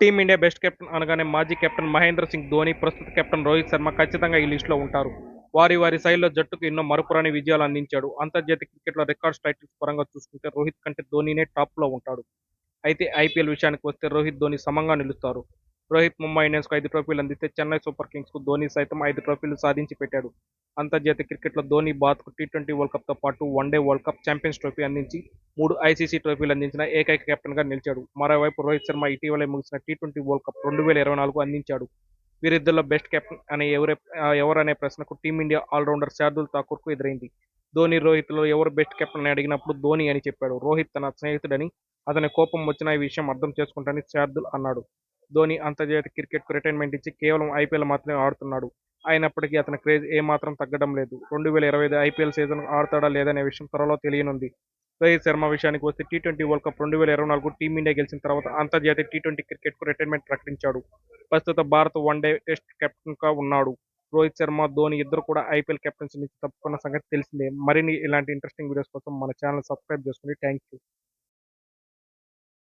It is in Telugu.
టీమిండియా బెస్ట్ కెప్టెన్ అనగానే మాజీ కెప్టెన్ మహేంద్ర సింగ్ ధోని ప్రస్తుత కెప్టెన్ రోహిత్ శర్మ ఖచ్చితంగా ఈ లిస్టులో ఉంటారు. వారి వారి శైలిలో జట్టుకు ఎన్నో మరపురాని విజయాలు అందించాడు. అంతర్జాతీయ క్రికెట్లో రికార్డ్స్ టైటిల్స్ పరంగా చూసుకుంటే రోహిత్ కంటే ధోనినే టాప్లో ఉంటాడు. అయితే ఐపీఎల్ విషయానికి వస్తే రోహిత్ ధోని సమంగా నిలుస్తారు. రోహిత్ ముంబై ఇండియన్స్కు ఐదు ట్రోఫీలు అందిస్తే చెన్నై సూపర్ కింగ్స్కు ధోని సైతం ఐదు ట్రోఫీలు సాధించి పెట్టాడు. అంతర్జాతీయ క్రికెట్లో ధోని బాత్కు టీ ట్వంటీ వరల్డ్ కప్తో పాటు one day world cup champions trophy అందించి మూడు ఐసీసీ ట్రోఫీలు అందించిన ఏకైక కెప్టెన్గా నిలిచాడు. మరోవైపు రోహిత్ శర్మ ఇటీవలే ముగిసిన టీ ట్వంటీ వరల్డ్ కప్ రెండు వేల ఇరవై నాలుగు అందించాడు. వీరిద్దరిలో బెస్ట్ కెప్టెన్ అనే ఎవరే ఎవరనే ప్రశ్నకు టీమిండియా ఆల్రౌండర్ శార్దుల్ ఠాకూర్కు ఎదురైంది. ధోని రోహిత్లో ఎవరు బెస్ట్ కెప్టెన్ అని అడిగినప్పుడు ధోని అని చెప్పాడు. రోహిత్ తన స్నేహితుడని అతని కోపం వచ్చిన ఈ విషయం అర్థం చేసుకుంటానని శార్దుల్ అన్నాడు. ధోని అంతర్జాతీయ క్రికెట్కు రిటైర్మెంట్ ఇచ్చి కేవలం ఐపీఎల్ మాత్రమే ఆడుతున్నాడు. అయినప్పటికీ అతని క్రేజ్ ఏమాత్రం తగ్గడం లేదు. రెండు వేల ఇరవై ఐదు ఐపీఎల్ సీజన్ ఆడతాడా లేదనే విషయం త్వరలో తెలియనుంది. రోహిత్ శర్మ విషయానికి వస్తే టీ ట్వంటీ వరల్డ్ కప్ రెండు వేల ఇరవై నాలుగు టీమిండియా గెలిచిన తర్వాత అంతర్జాతీయ టీ ట్వంటీ క్రికెట్కు రిటైర్మెంట్ ప్రకటించాడు. ప్రస్తుత భారత్ వన్డే టెస్ట్ కెప్టెన్గా ఉన్నాడు. రోహిత్ శర్మ ధోని ఇద్దరు కూడా ఐపీఎల్ కెప్టెన్సీ నుంచి తప్పుకున్న సంగతి తెలిసిందే. మరిన్ని ఇలాంటి ఇంట్రెస్టింగ్ వీడియోస్ కోసం మన ఛానల్ సబ్స్క్రైబ్ చేసుకోండి థ్యాంక్ యూ